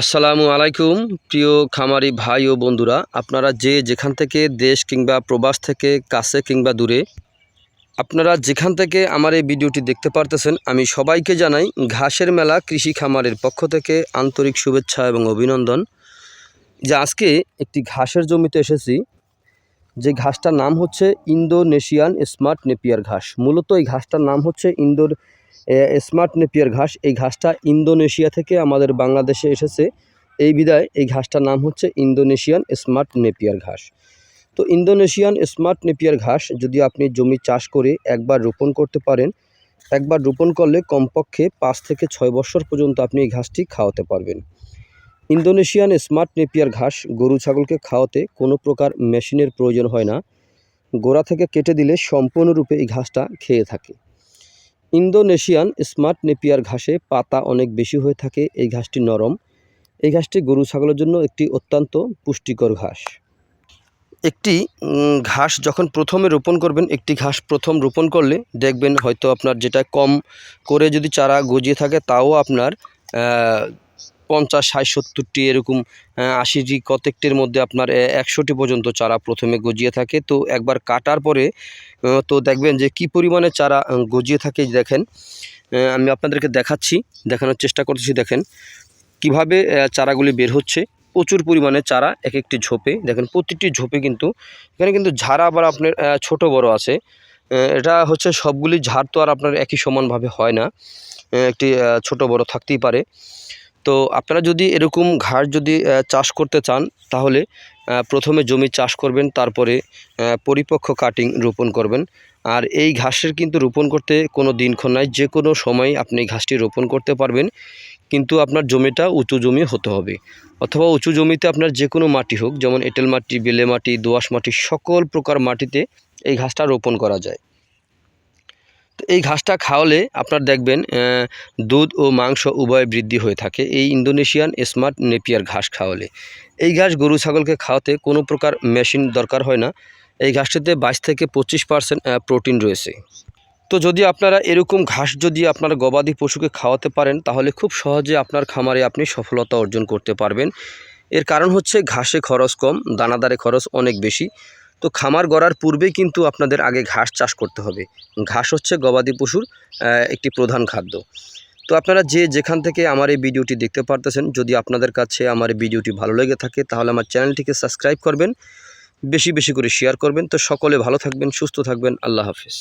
আসসালামু আলাইকুম, প্রিয় খামারি ভাই ও বন্ধুরা। আপনারা যে যেখান থেকে দেশ কিংবা প্রবাস থেকে কাছে কিংবা দূরে, আপনারা যেখান থেকে আমার এই ভিডিওটি দেখতে পারতেছেন, আমি সবাইকে জানাই ঘাসের মেলা কৃষি খামারের পক্ষ থেকে আন্তরিক শুভেচ্ছা এবং অভিনন্দন। যে আজকে একটি ঘাসের জমিতে এসেছি, যে ঘাসটার নাম হচ্ছে ইন্দোনেশিয়ান স্মার্ট নেপিয়ার ঘাস। মূলত এই ঘাসটার নাম হচ্ছে ইন্দোর স্মার্ট নেপিয়ার ঘাস। এই ঘাসটা ইন্দোনেশিয়া থেকে আমাদের বাংলাদেশে এসেছে। এই বিদায়, এই ঘাসটার নাম হচ্ছে ইন্দোনেশিয়ান স্মার্ট নেপিয়ার ঘাস। তো ইন্দোনেশিয়ান স্মার্ট নেপিয়ার ঘাস যদি আপনি জমি চাষ করে একবার রোপণ করতে পারেন, একবার রোপণ করলে কমপক্ষে পাঁচ থেকে ছয় বছর পর্যন্ত আপনি এই ঘাসটি খাওয়াতে পারবেন। ইন্দোনেশিয়ান স্মার্ট নেপিয়ার ঘাস গরু ছাগলকে খাওয়াতে কোনো প্রকার মেশিনের প্রয়োজন হয় না। গোড়া থেকে কেটে দিলে সম্পূর্ণরূপে এই ঘাসটা খেয়ে থাকে। ইন্দোনেশিয়ান স্মার্ট নেপিয়ার ঘাসে পাতা অনেক বেশি হয়ে থাকে। এই ঘাসটি নরম। এই ঘাসটি গরু ছাগলের জন্য একটি অত্যন্ত পুষ্টিকর ঘাস। একটি ঘাস যখন প্রথমে রোপণ করবেন, একটি ঘাস প্রথম রোপণ করলে দেখবেন হয়তো আপনার যেটা কম করে যদি চারা গজিয়ে থাকে, তাও আপনার পঞ্চাশ, ষাট, সত্তরটি এরকম আশিটি কতেকটির মধ্যে আপনার একশোটি পর্যন্ত চারা প্রথমে গজিয়ে থাকে। তো একবার কাটার পরে তো দেখবেন যে কি পরিমাণে চারা গজিয়ে থাকে দেখেন আমি আপনাদেরকে দেখাচ্ছি, দেখানোর চেষ্টা করতেছি দেখেন, কীভাবে চারাগুলি বের হচ্ছে। প্রচুর পরিমাণে চারা এক একটি ঝোপে, দেখেন প্রতিটি ঝোপে কিন্তু, এখানে কিন্তু ঝাড় আবার আপনার ছোট বড় আছে। এটা হচ্ছে সবগুলি ঝাড় তো আর আপনার একই সমানভাবে হয় না। একটি ছোট বড় থাকতেই পারে। তো আপনারা যদি এরকম ঘাস যদি চাষ করতে চান, তাহলে প্রথমে জমি চাষ করবেন, তারপরে পরিপক্ক কাটিং রোপণ করবেন। আর এই ঘাসের কিন্তু রোপণ করতে কোনো দিনক্ষণ নাই, যে কোনো সময় আপনি ঘাসটি রোপণ করতে পারবেন। কিন্তু আপনার জমিটা উঁচু জমি হতে হবে। অথবা উঁচু জমিতে আপনার যে কোনো মাটি হোক, যেমন এঁটেল মাটি, বেলে মাটি দোআঁশ মাটি, সকল প্রকার মাটিতে এই ঘাসটা রোপণ করা যায়। এই ঘাসটা খাওয়ালে আপনার দেখবেন দুধ ও মাংস উভয় বৃদ্ধি হয়ে থাকে। এই ইন্দোনেশিয়ান স্মার্ট নেপিয়ার ঘাস খাওয়ালে। এই ঘাস গরু ছাগলকে খাওয়াতে কোনো প্রকার মেশিন দরকার হয় না। এই ঘাসটিতে বাইশ থেকে পঁচিশ পার্সেন্ট প্রোটিন রয়েছে। তো যদি আপনারা এরকম ঘাস যদি আপনার গবাদি পশুকে খাওয়াতে পারেন, তাহলে খুব সহজে আপনার খামারে আপনি সফলতা অর্জন করতে পারবেন। এর কারণ হচ্ছে, ঘাসে খরচ কম, দানাদারে খরচ অনেক বেশি। তো খামার গড়ার পূর্বেই কিন্তু আপনাদের আগে ঘাস চাষ করতে হবে। ঘাস হচ্ছে গবাদি পশুর একটি প্রধান খাদ্য। তো আপনারা যে যেখান থেকে আমার এই ভিডিওটি দেখতে পারতেছেন, যদি আপনাদের কাছে আমার এই ভিডিওটি ভালো লেগে থাকে, তাহলে আমার চ্যানেলটিকে সাবস্ক্রাইব করবেন, বেশি বেশি করে শেয়ার করবেন। তো সকলে ভালো থাকবেন, সুস্থ থাকবেন। আল্লাহ হাফিজ।